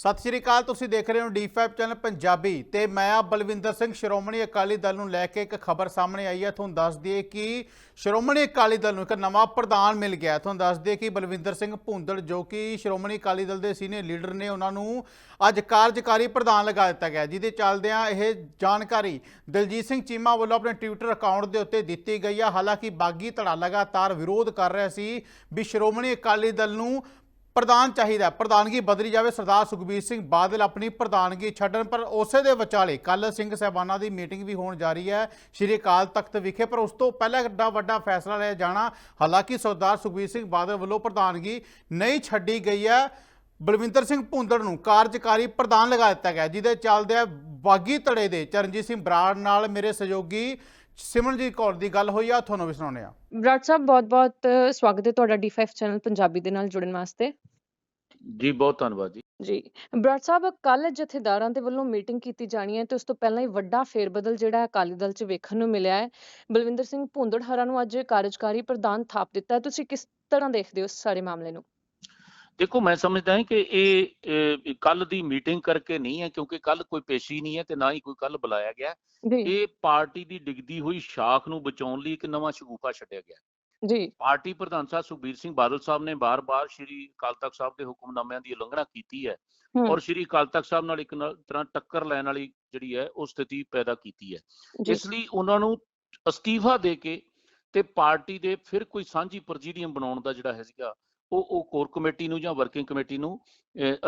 ਸਤਿ ਸ਼੍ਰੀ ਅਕਾਲ, ਤੁਸੀਂ ਦੇਖ ਰਹੇ ਹੋ D5 ਚੈਨਲ ਪੰਜਾਬੀ ਤੇ ਮੈਂ ਆ ਬਲਵਿੰਦਰ ਸਿੰਘ ਸ਼੍ਰੋਮਣੀ ਅਕਾਲੀ ਦਲ ਨੂੰ ਲੈ ਕੇ ਇੱਕ ਖਬਰ ਸਾਹਮਣੇ ਆਈ ਹੈ। ਤੁਹਾਨੂੰ ਦੱਸ ਦਈਏ ਕਿ ਸ਼੍ਰੋਮਣੀ ਅਕਾਲੀ ਦਲ ਨੂੰ ਇੱਕ ਨਵਾਂ ਪ੍ਰਧਾਨ ਮਿਲ ਗਿਆ। ਤੁਹਾਨੂੰ ਦੱਸ ਦਈਏ ਕਿ ਬਲਵਿੰਦਰ ਸਿੰਘ ਭੁੰਦੜ, ਜੋ ਕਿ ਸ਼੍ਰੋਮਣੀ ਅਕਾਲੀ ਦਲ ਦੇ ਸੀਨੀਅਰ ਲੀਡਰ ਨੇ, ਉਹਨਾਂ ਨੂੰ ਅੱਜ ਕਾਰਜਕਾਰੀ ਪ੍ਰਧਾਨ ਲਗਾ ਦਿੱਤਾ ਗਿਆ, ਜਿਹਦੇ ਚੱਲਦਿਆਂ ਇਹ ਜਾਣਕਾਰੀ ਦਲਜੀਤ ਸਿੰਘ ਚੀਮਾ ਵੱਲੋਂ ਆਪਣੇ ਟਵਿੱਟਰ ਅਕਾਊਂਟ ਦੇ ਉੱਤੇ ਦਿੱਤੀ ਗਈ ਹੈ ਹਾਲਾਂਕਿ ਬਾਗੀ ਧੜਾ ਲਗਾਤਾਰ ਵਿਰੋਧ ਕਰ ਰਿਹਾ ਸੀ ਵੀ ਸ਼੍ਰੋਮਣੀ ਅਕਾਲੀ ਦਲ ਨੂੰ ਪ੍ਰਧਾਨ ਚਾਹੀਦਾ ਪ੍ਰਧਾਨਗੀ ਬਦਲੀ ਜਾਵੇ ਸਰਦਾਰ ਸੁਖਬੀਰ ਸਿੰਘ ਬਾਦਲ ਆਪਣੀ ਪ੍ਰਧਾਨਗੀ ਛੱਡਣ, ਪਰ ਉਸੇ ਦੇ ਵਿਚਾਲੇ ਕੱਲ ਸਿੰਘ ਸਾਹਿਬਾਨਾਂ ਦੀ ਮੀਟਿੰਗ ਵੀ ਹੋਣ ਜਾ ਰਹੀ ਹੈ। ਸ਼੍ਰੀ ਅਕਾਲ ਤਖਤ ਵਿਖੇ, ਪਰ ਉਸ ਤੋਂ ਪਹਿਲਾਂ ਏਡਾ ਵੱਡਾ ਫੈਸਲਾ ਲਿਆ ਜਾਣਾ, ਹਾਲਾਂਕਿ ਸਰਦਾਰ ਸੁਖਬੀਰ ਸਿੰਘ ਬਾਦਲ ਵੱਲੋਂ ਪ੍ਰਧਾਨਗੀ ਨਹੀਂ ਛੱਡੀ ਗਈ ਹੈ। ਬਲਵਿੰਦਰ ਸਿੰਘ ਭੁੰਦੜ ਨੂੰ ਕਾਰਜਕਾਰੀ ਪ੍ਰਧਾਨ ਲਗਾ ਦਿੱਤਾ ਗਿਆ, ਜਿਹਦੇ ਚੱਲਦੇ ਬਾਗੀ ਧੜੇ ਦੇ ਚਰਨਜੀਤ ਸਿੰਘ ਬਰਾੜ ਨਾਲ ਮੇਰੇ ਸਹਿਯੋਗੀ ਸਿਮਰਨਜੀਤ ਕੌਰ ਦੀ ਗੱਲ ਹੋਈ ਆ, ਤੁਹਾਨੂੰ ਵੀ ਸੁਣਾਉਂਦੇ ਆ ਬਰਾੜ ਸਾਹਿਬ, ਬਹੁਤ-ਬਹੁਤ ਸਵਾਗਤ ਹੈ ਤੁਹਾਡਾ D5 ਚੈਨਲ ਪੰਜਾਬੀ ਦੇ ਨਾਲ ਜੁੜਨ ਵਾਸਤੇ। ਜੀ ਬਹੁਤ ਧੰਨਵਾਦ ਜੀ। ਜੀ ਬਰਾੜ ਸਾਹਿਬ ਕੱਲ ਜਥੇਦਾਰਾਂ ਦੇ ਵੱਲੋਂ ਮੀਟਿੰਗ ਕੀਤੀ ਜਾਣੀ ਹੈ ਤੇ ਉਸ ਤੋਂ ਪਹਿਲਾਂ ਹੀ ਵੱਡਾ ਫੇਰਬਦਲ ਜਿਹੜਾ ਅਕਾਲੀ ਦਲ 'ਚ ਵੇਖਣ ਨੂੰ ਮਿਲਿਆ ਹੈ। ਬਲਵਿੰਦਰ ਸਿੰਘ ਭੁੰਦੜ ਹਰਾਂ ਨੂੰ ਅੱਜ ਕਾਰਜਕਾਰੀ ਪ੍ਰਧਾਨ ਥਾਪ ਦਿੱਤਾ ਹੈ। ਤੁਸੀਂ ਕਿਸ ਤਰ੍ਹਾਂ ਦੇਖਦੇ ਹੋ ਇਸ ਸਾਰੇ ਮਾਮਲੇ ਨੂੰ? ਦੇਖੋ ਮੈਂ ਸਮਝਦਾ ਹਾਂ ਕਿ ਇਹ ਕੱਲ ਦੀ ਮੀਟਿੰਗ ਕਰਕੇ ਨਹੀਂ ਹੈ ਕਿਉਂਕਿ ਕੱਲ ਕੋਈ ਪੇਸ਼ੀ ਨਹੀਂ ਹੈ ਤੇ ਨਾ ਹੀ ਕੋਈ ਕੱਲ ਬੁਲਾਇਆ ਗਿਆ। ਇਹ ਪਾਰਟੀ ਦੀ ਡਿੱਗਦੀ ਹੋਈ ਸ਼ਾਖ ਨੂੰ ਬਚਾਉਣ ਲਈ ਇੱਕ ਨਵਾਂ ਸ਼ਗੂਫਾ ਛੱਡਿਆ ਗਿਆ। ਜੀ। ਪਾਰਟੀ ਪ੍ਰਧਾਨ ਸਾਹਿਬ ਸੁਖਬੀਰ ਸਿੰਘ ਬਾਦਲ ਸਾਹਿਬ ਨੇ ਬਾਰ-ਬਾਰ ਸ਼੍ਰੀ ਅਕਾਲ ਤਖਤ ਸਾਹਿਬ ਦੇ ਹੁਕਮਨਾਮਿਆਂ ਦੀ ਉਲੰਘਣਾ ਕੀਤੀ ਹੈ ਔਰ ਸ਼੍ਰੀ ਅਕਾਲ ਤਖਤ ਸਾਹਿਬ ਨਾਲ ਇੱਕ ਤਰ੍ਹਾਂ ਟੱਕਰ ਲੈਣ ਵਾਲੀ ਜਿਹੜੀ ਹੈ ਉਹ ਸਥਿਤੀ ਪੈਦਾ ਕੀਤੀ ਹੈ। ਇਸ ਲਈ ਉਹਨਾਂ ਨੂੰ ਅਸਤੀਫਾ ਦੇ ਕੇ ਤੇ ਪਾਰਟੀ ਦੇ ਫਿਰ ਕੋਈ ਸਾਂਝੀ ਪ੍ਰੈਜ਼ੀਡੀਅਮ ਬਣਾਉਣ ਦਾ ਜਿਹੜਾ ਹੈ ਸੀਗਾ ਉਹ ਉਹ ਕੋਰ ਕਮੇਟੀ ਨੂੰ ਜਾਂ ਵਰਕਿੰਗ ਕਮੇਟੀ ਨੂੰ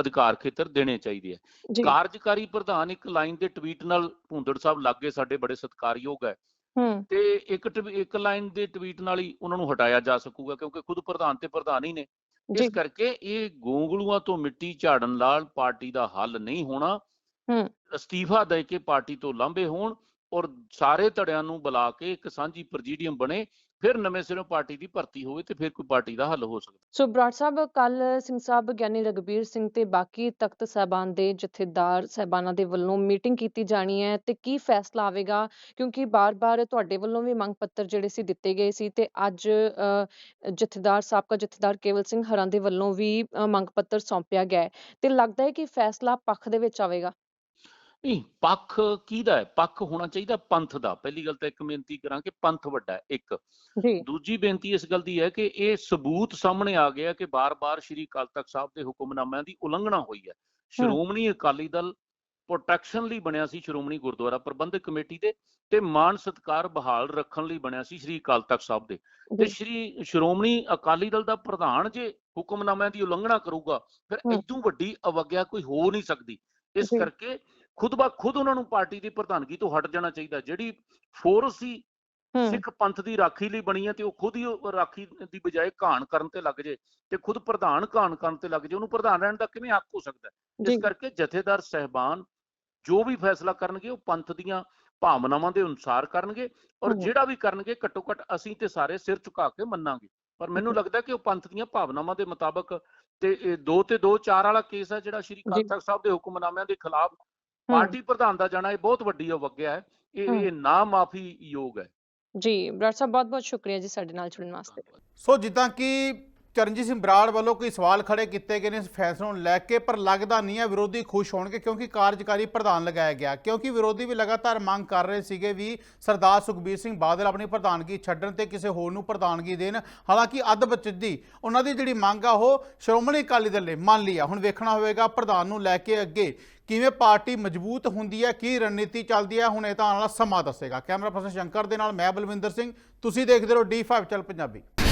ਅਧਿਕਾਰ ਖੇਤਰ ਦੇਣੇ ਚਾਹੀਦੇ ਆ ਕਾਰਜਕਾਰੀ ਪ੍ਰਧਾਨ ਇੱਕ ਲਾਈਨ ਦੇ ਟਵੀਟ ਨਾਲ ਭੁੰਦੜ ਸਾਹਿਬ ਲੱਗੇ ਸਾਡੇ ਬੜੇ ਸਤਿਕਾਰਯੋਗ ਹੈ। ਹੂੰ। ਤੇ ਇੱਕ ਟਵੀ- ਇੱਕ ਲਾਈਨ ਦੇ ਟਵੀਟ ਨਾਲ ਹੀ ਉਹਨਾਂ ਨੂੰ ਹਟਾਇਆ ਜਾ ਸਕੂਗਾ ਕਿਉਂਕਿ ਖੁਦ ਪ੍ਰਧਾਨ ਤੇ ਪ੍ਰਧਾਨ ਹੀ ਨੇ। ਜੀ। ਇਸ ਕਰਕੇ ਇਹ ਗੋਂਗਲੂਆਂ ਤੋਂ ਮਿੱਟੀ ਝਾੜਨ ਨਾਲ ਪਾਰਟੀ ਦਾ ਹੱਲ ਨਹੀਂ ਹੋਣਾ ਹੂੰ। ਅਸਤੀਫਾ ਦੇ ਕੇ ਪਾਰਟੀ ਤੋਂ ਲਾਂਭੇ ਹੋਣ ਔਰ ਸਾਰੇ ਧੜਿਆਂ ਨੂੰ ਬੁਲਾ ਕੇ ਇੱਕ ਸਾਂਝੀ ਪ੍ਰੈਜ਼ੀਡੀਅਮ ਬਣੇ, ਫਿਰ ਨਵੇਂ ਸਿਰੋਂ ਪਾਰਟੀ ਦੀ ਭਰਤੀ ਹੋਵੇ ਤੇ ਫਿਰ ਕੋਈ ਪਾਰਟੀ ਦਾ ਹੱਲ ਹੋ ਸਕਦਾ। ਸੋ ਬਰਾੜ ਸਾਹਿਬ ਕੱਲ ਸਿੰਘ ਸਾਹਿਬ ਗਿਆਨੀ ਰਗਬੀਰ ਸਿੰਘ ਤੇ ਬਾਕੀ ਤਖਤ ਸਾਹਿਬਾਨ ਦੇ ਜਥੇਦਾਰ ਸਾਹਿਬਾਨਾਂ ਦੇ ਵੱਲੋਂ ਮੀਟਿੰਗ ਕੀਤੀ ਜਾਣੀ ਹੈ ਤੇ ਕੀ ਫੈਸਲਾ ਆਵੇਗਾ? ਕਿਉਂਕਿ ਬਾਰ-ਬਾਰ ਤੁਹਾਡੇ ਵੱਲੋਂ ਵੀ ਮੰਗ ਪੱਤਰ ਜਿਹੜੇ ਸੀ ਦਿੱਤੇ ਗਏ ਸੀ ਤੇ ਅੱਜ ਜਥੇਦਾਰ ਸਾਬਕਾ ਜਥੇਦਾਰ ਕੇਵਲ ਸਿੰਘ ਹਰਾਂ ਦੇ ਵੱਲੋਂ ਵੀ ਮੰਗ ਪੱਤਰ ਸੌਂਪਿਆ ਗਿਆ ਤੇ ਲੱਗਦਾ ਹੈ ਕਿ ਫੈਸਲਾ ਪੱਖ ਦੇ ਵਿੱਚ ਆਵੇਗਾ। ਨਹੀਂ ਪੱਖ ਕਿਹਦਾ ਹੈ? ਪੱਖ ਹੋਣਾ ਚਾਹੀਦਾ ਪੰਥ ਦਾ। ਪਹਿਲੀ ਗੱਲ ਤਾਂ ਇੱਕ ਬੇਨਤੀ ਕਰਾਂ ਕਿ ਪੰਥ ਵੱਡਾ ਹੈ ਇੱਕ। ਜੀ। ਦੂਜੀ ਬੇਨਤੀ ਇਸ ਗੱਲ ਦੀ ਹੈ ਕਿ ਇਹ ਸਬੂਤ ਸਾਹਮਣੇ ਆ ਗਿਆ ਕਿ ਬਾਰ-ਬਾਰ ਸ਼੍ਰੀ ਅਕਾਲ ਤਖਤ ਸਾਹਿਬ ਦੇ ਹੁਕਮਨਾਮਿਆਂ ਦੀ ਉਲੰਘਣਾ ਹੋਈ ਹੈ। ਸ਼੍ਰੋਮਣੀ ਅਕਾਲੀ ਦਲ ਪ੍ਰੋਟੈਕਸ਼ਨ ਲਈ ਬਣਿਆ ਸੀ ਸ਼੍ਰੋਮਣੀ ਗੁਰਦੁਆਰਾ ਪ੍ਰਬੰਧਕ ਕਮੇਟੀ ਦੇ ਤੇ ਮਾਨ ਸਤਕਾਰ ਬਹਾਲ ਰੱਖਣ ਲਈ ਬਣਿਆ ਸੀ ਸ਼੍ਰੀ ਅਕਾਲ ਤਖਤ ਸਾਹਿਬ ਦੇ। ਤੇ ਸ਼੍ਰੀ ਸ਼੍ਰੋਮਣੀ ਅਕਾਲੀ ਦਲ ਦਾ ਪ੍ਰਧਾਨ ਜੇ ਹੁਕਮਨਾਮਿਆਂ ਦੀ ਉਲੰਘਣਾ ਕਰੂਗਾ ਫਿਰ। ਇਦੋਂ ਵੱਡੀ ਅਵਗਿਆ ਕੋਈ ਹੋ ਨਹੀਂ ਸਕਦੀ। ਇਸ। ਕਰਕੇ ਖੁਦ ਬਾ ਖੁਦ ਉਹਨਾਂ ਨੂੰ ਪਾਰਟੀ ਦੀ ਪ੍ਰਧਾਨਗੀ ਤੋਂ ਹਟ ਜਾਣਾ ਚਾਹੀਦਾ ਜਿਹੜੀ ਫੋਰਸ ਸੀ ਸਿੱਖ ਪੰਥ ਦੀ ਰਾਖੀ ਲਈ ਬਣੀ ਹੈ ਤੇ ਉਹ ਖੁਦ ਹੀ ਰਾਖੀ ਦੀ ਬਜਾਏ ਘਾਣ ਕਰਨ ਤੇ ਲੱਗ ਜੇ ਤੇ ਖੁਦ ਪ੍ਰਧਾਨ ਘਾਣ ਕਰਨ ਤੇ ਲੱਗ ਜੇ ਉਹਨੂੰ ਪ੍ਰਧਾਨ ਰਹਿਣ ਦਾ ਕਿਵੇਂ ਹੱਕ ਹੋ ਸਕਦਾ ਇਸ ਕਰਕੇ ਜਥੇਦਾਰ ਸਹਿਬਾਨ ਜੋ ਵੀ ਫੈਸਲਾ ਕਰਨਗੇ ਉਹ ਪੰਥ ਦੀਆਂ ਭਾਵਨਾਵਾਂ ਦੇ ਅਨੁਸਾਰ ਕਰਨਗੇ ਔਰ। ਜਿਹੜਾ ਵੀ ਕਰਨਗੇ ਘੱਟੋ ਘੱਟ ਅਸੀਂ ਤੇ ਸਾਰੇ ਸਿਰ ਝੁਕਾ ਕੇ ਮੰਨਾਂਗੇ ਪਰ ਮੈਨੂੰ। ਲੱਗਦਾ ਕਿ ਉਹ ਪੰਥ ਦੀਆਂ ਭਾਵਨਾਵਾਂ ਦੇ ਮੁਤਾਬਕ ਤੇ ਇਹ ਦੋ ਤੇ ਦੋ ਚਾਰ ਵਾਲਾ ਕੇਸ ਹੈ ਜਿਹੜਾ ਸ਼੍ਰੀ। ਤਖਤ ਸਾਹਿਬ ਦੇ ਹੁਕਮਨਾਮਿਆਂ ਦੇ ਖਿਲਾਫ ਪਾਰਟੀ ਪ੍ਰਧਾਨ ਦਾ ਜਾਣਾ ਇਹ ਬਹੁਤ ਵੱਡੀ ਅਵਗਿਆ ਹੈ। ਇਹ। ਇਹ ਨਾ ਮਾਫੀ ਯੋਗ ਹੈ। ਜੀ ਬਰਾੜ ਸਾਹਿਬ ਬਹੁਤ-ਬਹੁਤ ਸ਼ੁਕਰੀਆ ਜੀ ਸਾਡੇ ਨਾਲ ਜੁੜਨ ਵਾਸਤੇ। ਸੋ ਜਿੱਦਾਂ ਕਿ ਚਰਨਜੀਤ ਸਿੰਘ ਬਰਾੜ ਵੱਲੋਂ ਕੋਈ ਸਵਾਲ ਖੜੇ ਕੀਤੇ ਗਏ ਨੇ ਇਸ ਫੈਸਲੇ ਨੂੰ ਲੈ ਕੇ, ਪਰ ਲੱਗਦਾ ਨਹੀਂ ਹੈ ਵਿਰੋਧੀ ਖੁਸ਼ ਹੋਣਗੇ ਕਿਉਂਕਿ ਕਾਰਜਕਾਰੀ ਪ੍ਰਧਾਨ ਲਗਾਇਆ ਗਿਆ। ਕਿਉਂਕਿ ਵਿਰੋਧੀ ਵੀ ਲਗਾਤਾਰ ਮੰਗ ਕਰ ਰਹੇ ਸੀਗੇ ਵੀ ਸਰਦਾਰ ਸੁਖਬੀਰ ਸਿੰਘ ਬਾਦਲ ਆਪਣੀ ਪ੍ਰਧਾਨਗੀ ਛੱਡਣ ਤੇ ਕਿਸੇ ਹੋਰ ਨੂੰ ਪ੍ਰਧਾਨਗੀ ਦੇਣ। ਹਾਲਾਂਕਿ ਅੱਧ ਬਚਦੀ ਉਹਨਾਂ ਦੀ ਜਿਹੜੀ ਮੰਗ ਆ, ਉਹ ਸ਼੍ਰੋਮਣੀ ਅਕਾਲੀ ਦਲ ਨੇ ਮੰਨ ਲਈ ਆ। ਹੁਣ ਵੇਖਣਾ ਹੋਵੇਗਾ ਪ੍ਰਧਾਨ ਨੂੰ ਲੈ ਕੇ ਅੱਗੇ ਕਿਵੇਂ ਪਾਰਟੀ ਮਜ਼ਬੂਤ ਹੁੰਦੀ ਹੈ, ਕੀ ਰਣਨੀਤੀ ਚੱਲਦੀ ਹੈ, ਹੁਣ ਇਹ ਤਾਂ ਆਉਣ ਵਾਲਾ ਸਮਾਂ ਦੱਸੇਗਾ। ਕੈਮਰਾ ਪਰਸਨ ਸ਼ੰਕਰ ਦੇ ਨਾਲ ਮੈਂ ਬਲਵਿੰਦਰ ਸਿੰਘ, ਤੁਸੀਂ ਦੇਖਦੇ ਰਹੋ D5 ਚੱਲ ਪੰਜਾਬੀ।